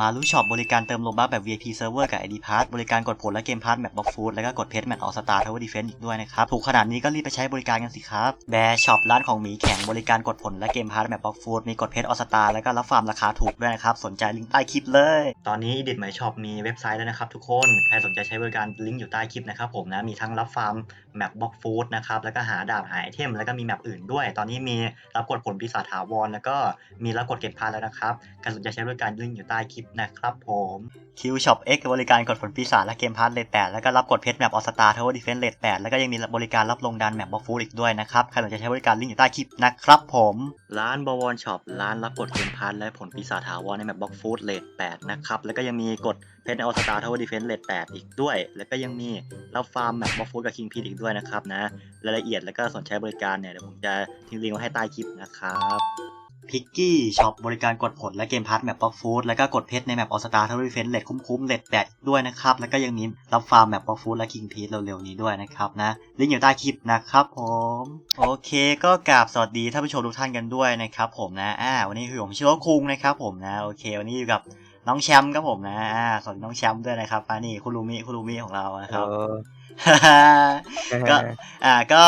มารู้ช็อปบริการเติมโลบัคแบบ VIP Server กับ ID Pass บริการกดผลและเกมพาร์ทแมปบ็อกฟูดแล้วก็กดเพชรแมตต์ออสตาร์ทาวเวอร์ดีเฟนต์อีกด้วยนะครับ ถูกขนาดนี้ก็รีบไปใช้บริการกันสิครับแบร์ช็อปร้านของหมีแข็งบริการกดผลและเกมพาร์ทแมปบ็อกฟูดมีกดเพชรออสตาร์แล้วก็รับฟาร์มราคาถูกด้วยนะครับ สนใจลิงก์ใต้คลิปเลย ตอนนี้ดิดหมายช็อปมีเว็บไซต์แล้วนะครับทุกคนใครสนใจใช้บริการลิงก์อยู่ใต้คลิปนะครับผมนะมีทั้งรับฟาร์มแมปบ็อกฟูดนะครับแล้วก็หาดาบหาไอเทมแล้วก็มีแมปอื่นด้วย ตอนนี้มีรับกดผลปีศาจถาวรแล้วก็มีรับกดเก็บพาร์ทแล้วนะครับใครสนใจใช้บริการลิงก์อยู่ใต้คลิปนะครับผมคิวช็อป X บริการกดผลปีศาจและเกมพาร์ทเลทแแล้วก็รับกดเพชรแมปออสตาทาวเวอร์ดีเฟนส์เลทแแล้วก็ยังมีบริการรับลงดันแมปบ็อกฟูดอีกด้วยนะครับ ใครสนใจใช้บริการลิงก์อยู่ใต้คลิปนะครับผม ร้านบวรช็อปร้านรับกดเกมพาร์ทและผลปีศาจถาวรในแมปบ็อกฟูดเลทแนะครับ แล้วก็ยังมีกดเพชรในออสตาทาวเวอร์ดีเฟนส์เลทแอีกด้วย แล้วก็ยังมีรับฟาร์มแมปบ็อกฟูดกับคิงพีอีกด้วยนะครับนะรายละเอียดแล้วก็สนใจบริการเนี่ยเดี๋ยวผมจะทิ้งลิงก์ไว้ให้ใต้คลิปนะครับ พิกกี้ช็อปบริการกดผลและเกมพาร์ทแมปบ็อกฟูดแล้วก็กดเพชรในแมปออสตาทาวเวอร์ดีเฟนส์เลทคุ้มๆเลทแอีกด้วยนะครับ แล้วก็ยังมีรับฟาร์มแมปบ็อกฟูดและคิงพีเร็วๆนี้ด้วยนะครับนะลิงก์อยู่ใต้คลิปนะครับผมโอเคก็กราบสวัสดีท่านผู้ชมทุกท่านกันด้วยนะครับผมนะอ่าวันนี้คือผมชิโร่คุงนะครับผมนะโอเค วันนี้อยู่กับน้องแชมป์ครับผมนะอ่าสวัสดีน้องแชมป์ด้วยนะครับอ่านี่คุณลูมิคุณลูมิของเรานะครับก็อ่าก็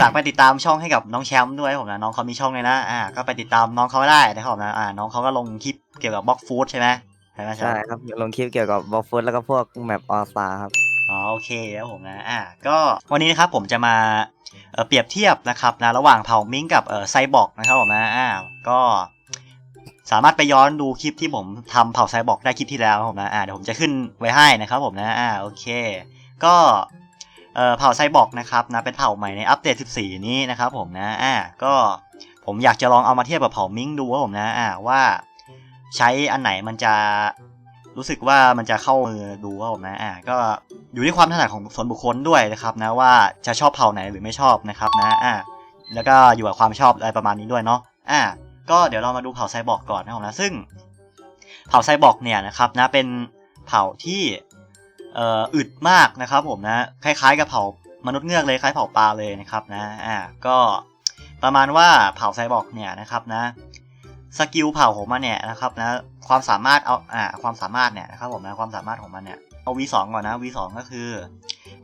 ฝากไปติดตามช่องให้กับน้องแชมป์ด้วยผมนะน้องเขามีช่องเลยนะอ่าก็ไปติดตามน้องเขาได้นะครับผมนะอ่าน้องเขาก็ลงคลิปเกี่ยวกับบล็อกฟู้ดใช่ไหมใช่ไหมแชมใช่ป์ครับลงคลิปเกี่ยวกับบอลฟุตแล้วก็พวกแมปออสตาครับอ๋อโอเคครับผมนะอ่าก็วันนี้นะครับผมจะมาเอ่อเปรียบเทียบนะครับนะระหว่างเผ่ามิงกับเอ่อไซบอร์กนะครับผมนะอ่าก็สามารถไปย้อนดูคลิปที่ผมทำเผ่าไซบอร์กได้คลิปที่แล้วครับผมนะอ่าเดี๋ยวผมจะขึ้นไว้ให้นะครับผมนะอ่าโอเค ก็ เผ่าไซบอร์กนะครับนะเป็นเผ่าใหม่ในอัปเดต 14 นี้นะครับผมนะอ่าก็ผมอยากจะลองเอามาเทียบกับเผ่ามิงดูครับผมนะอ่าว่าใช้อันไหนมันจะรู้สึกว่ามันจะเข้ามือดูครับผมนะอ่าก็อยู่ที่ความถนัดของส่วนบุคคลด้วยนะครับนะว่าจะชอบเผ่าไหนหรือไม่ชอบนะครับนะอ่าแล้วก็อยู่กับความชอบอะไรประมาณนี้ด้วยเนาะอ่าก็เดี๋ยวเรามาดูเผ่าไซบอร์กก่อนนะครับนะซึ่ง เผ่าไซบอร์กเนี่ยนะครับนะเป็นเผ่าที่ อึดมากนะครับผมนะคล้ายๆกับเผ่ามนุษย์เงือกเลยคล้ายเผ่าปลาเลยนะครับนะอ่าก็ประมาณว่าเผ่าไซบอร์กเนี่ยนะครับนะสกิลเผ่าของมันเนี่ยนะครับนะความสามารถเอาอ่าความสามารถเนี่ยนะครับผมนะความสามารถของมันเนี่ยเอา V2 ก่อนนะ V2 ก็คือ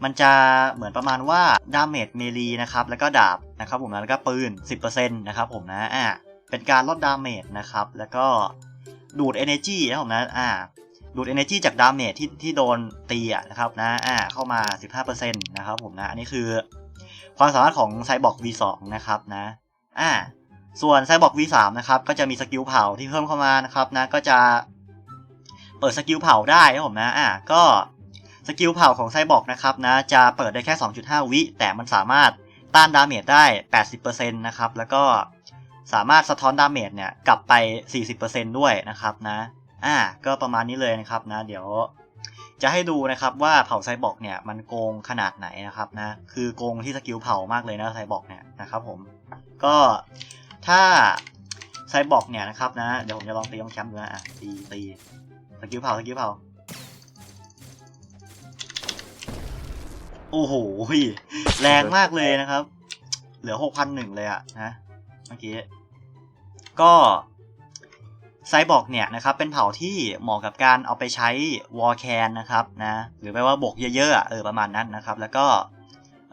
มันจะเหมือนประมาณว่าดาเมจเมลีนะครับแล้วก็ดาบนะครับผมนะแล้วก็ปืน 10%นะครับผมนะอ่าเป็นการลดดาเมจนะครับแล้วก็ดูด energy นะผมนะอ่า ดูด energy จากดาเมจที่ที่โดนตีอะนะครับนะอ่าเข้ามา 15%นะครับผมนะ อันนี้คือ ความสามารถของไซบอร์ก V2 นะครับนะอ่าส่วนไซบอร์ก V3 นะครับก็จะมีสกิลเผาที่เพิ่มเข้ามานะครับนะก็จะเปิดสกิลเผาได้นะผมนะอ่าก็สกิลเผาของไซบอร์กนะครับนะจะเปิดได้แค่ 2.5 วิ แต่มันสามารถต้านดาเมจได้ 80%นะครับแล้วก็สามารถสะท้อนดาเมจเนี่ยกลับไป 40%ด้วยนะครับนะ อ่าก็ประมาณนี้เลยนะครับนะ เดี๋ยวจะให้ดูนะครับว่าเผ่าไซบอร์กเนี่ยมันโกงขนาดไหนนะครับนะคือโกงที่สกิลเผ่ามากเลยนะไซบอร์กเนี่ยนะครับผมก็ถ้าไซบอร์กเนี่ยนะครับนะเดี๋ยวผมจะลองตีลองแชมป์ดูนะอะตีตีสกิลเผ่าสกิลเผ่าโอ้โหแรงมากเลยนะครับ เหลือหกพันหนึ่งเลยอะนะเมื่อกี้ก็ ไซบอร์กเนี่ยนะครับเป็นเผ่าที่เหมาะกับการเอาไปใช้วอลแคนนะครับนะหรือแปลว่าบกเยอะๆเออประมาณนั้นนะครับ แล้วก็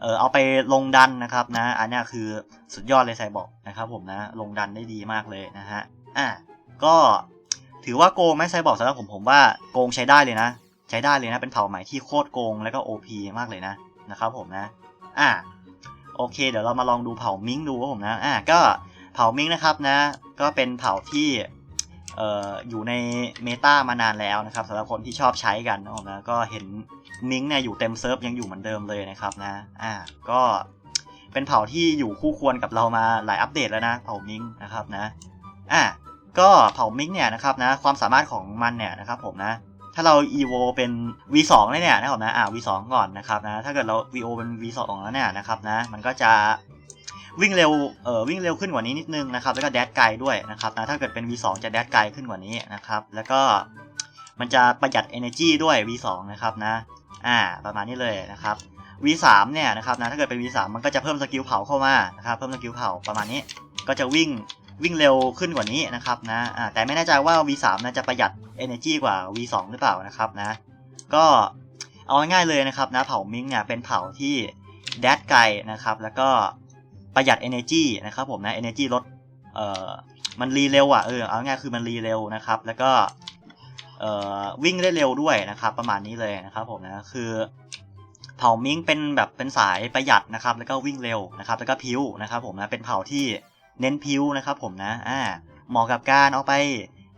เออเอาไปลงดันนะครับนะอันนี้คือสุดยอดเลยไซบอร์กนะครับผมนะลงดันได้ดีมากเลยนะฮะอะก็ถือว่าโกงไหมไซบอร์กสำหรับผมผมว่าโกงใช้ได้เลยนะ ใช้ได้เลยนะเป็นเผ่าใหม่ที่โคตรโกงแล้วก็ OP มากเลยนะนะครับผมนะอะโอเค เดี๋ยวเรามาลองดูเผ่ามิงดูครับผมนะอะก็เผ่ามิงนะครับนะ ก็เป็นเผ่าที่ เอ่ออยู่ในเมตามานานแล้วนะครับสำหรับคนที่ชอบใช้กันนะผมนะก็เห็นมิงเนี่ยอยู่เต็มเซิร์ฟยังอยู่เหมือนเดิมเลยนะครับนะอ่าก็เป็นเผ่าที่อยู่คู่ควรกับเรามาหลายอัปเดตแล้วนะเผ่ามิงนะครับนะอ่าก็เผ่ามิงเนี่ยนะครับนะความสามารถของมันเนี่ยนะครับผมนะถ้าเรา evo เป็น v2 เลยเนี่ยนะครับนะอ่า v2 ก่อนนะครับนะถ้าเกิดเรา vo เป็น v2 แล้วเนี่ยนะครับนะมันก็จะ วิ่งเร็วเอ่อวิ่งเร็วขึ้นกว่านี้นิดนึงนะครับแล้วก็แดดไกลด้วยนะครับนะถ้าเกิดเป็น V2 จะแดดไกลขึ้นกว่านี้นะครับแล้วก็มันจะประหยัด energy ด้วย V2 นะครับนะอ่าประมาณนี้เลยนะครับ V3 เนี่ยนะครับนะถ้าเกิดเป็น V3 มันก็จะเพิ่มสกิลเผาเข้ามานะครับเพิ่มสกิลเผาประมาณนี้ก็จะวิ่งวิ่งเร็วขึ้นกว่านี้นะครับนะอ่าแต่ไม่แน่ใจว่า V3 นะจะประหยัด energy กว่า V2 หรือเปล่านะครับนะก็เอาง่ายๆเลยนะครับนะเผามิงเนี่ยเป็นเผาที่แดดไกลนะครับแล้วก็ ประหยัด energy นะครับผมนะ energy ลดเอ่อมันรีเร็วอะเออเอาง่ายคือมันรีเร็วนะครับ แล้วก็เอ่อวิ่งได้เร็วด้วยนะครับ ประมาณนี้เลยนะครับผมนะคือเผ่ามิงเป็นแบบเป็นสายประหยัดนะครับ แล้วก็วิ่งเร็วนะครับ แล้วก็พิ้วนะครับผมนะเป็นเผ่าที่เน้นพิ้วนะครับ ผมนะอ่าเหมาะกับการเอาไป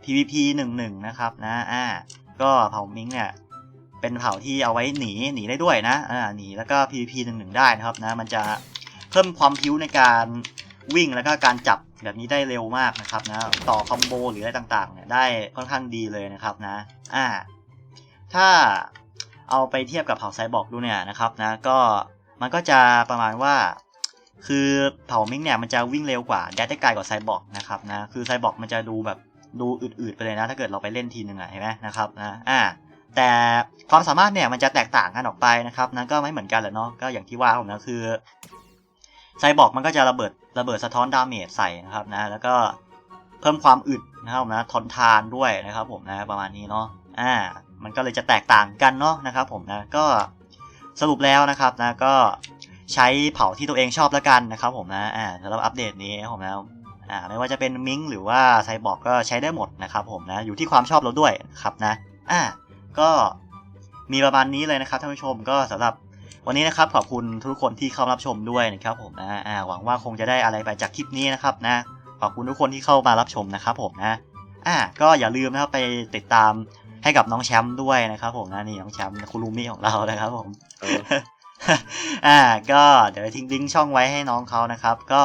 PVP 1 1นะครับนะอ่าก็เผ่ามิงเนี่ยเป็นเผ่าที่เอาไว้หนีหนีได้ด้วยนะอ่าหนีแล้วก็ PVP 1 1ได้นะครับนะมันจะ เพิ่มความพิ้วในการวิ่งแล้วก็การจับแบบนี้ได้เร็วมากนะครับนะต่อคอมโบหรืออะไรต่างๆเนี่ยได้ค่อนข้างดีเลยนะครับนะอ่าถ้าเอาไปเทียบกับเผ่าไซบอร์กดูเนี่ยนะครับนะก็มันก็จะประมาณว่า คือเผ่ามิงเนี่ยมันจะวิ่งเร็วกว่าแดดได้ไกลกว่าไซบอร์กนะครับนะคือไซบอร์กมันจะดูแบบดูอืดๆไปเลยนะ ถ้าเกิดเราไปเล่นทีนึงอะเห็นไหมนะครับนะอ่าแต่ความสามารถเนี่ยมันจะแตกต่างกันออกไปนะครับนั้นก็ไม่เหมือนกันแหละเนาะก็อย่างที่ว่าผมนะคือ ไซบอร์กมันก็จะระเบิดระเบิดสะท้อนดาเมจใส่นะครับนะแล้วก็เพิ่มความอึดนะครับผมนะทนทานด้วยนะครับผมนะประมาณนี้เนาะอ่ามันก็เลยจะแตกต่างกันเนาะนะครับผมนะก็สรุปแล้วนะครับนะก็ใช้เผาที่ตัวเองชอบแล้วกันนะครับผมนะอ่าสำหรับอัปเดตนี้ผมนะอ่าไม่ว่าจะเป็นมิงหรือว่าไซบอร์กก็ใช้ได้หมดนะครับผมนะอยู่ที่ความชอบเราด้วยครับนะอ่าก็มีประมาณนี้เลยนะครับท่านผู้ชมก็สำหรับ วันนี้นะครับขอบคุณทุกคนที่เข้ารับชมด้วยนะครับผมนะอ่าหวังว่าคงจะได้อะไรไปจากคลิปนี้นะครับนะขอบคุณทุกคนที่เข้ามารับชมนะครับผมนะอ่าก็อย่าลืมนะครับไปติดตามให้กับน้องแชมป์ด้วยนะครับผมนะนี่น้องแชมป์คุรุมิของเรานะครับผมเอออ่าก็เดี๋ยวทิ้งลิงก์ช่องไว้ให้น้องเขานะครับ ก็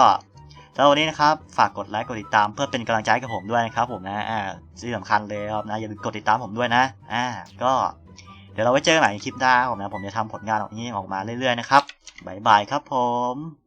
สำหรับวันนี้นะครับฝากกดไลค์กดติดตามเพื่อเป็นกำลังใจให้กับผมด้วยนะครับผมนะอ่าที่สำคัญเลยครับนะอย่าลืมกดติดตามผมด้วยนะอ่าก็เดี๋ยวเราไว้เจอกันใหม่ในคลิปหน้าผมนะผมจะทำผลงานออกนี้ออกมาเรื่อยๆนะครับบ๊ายบายครับผม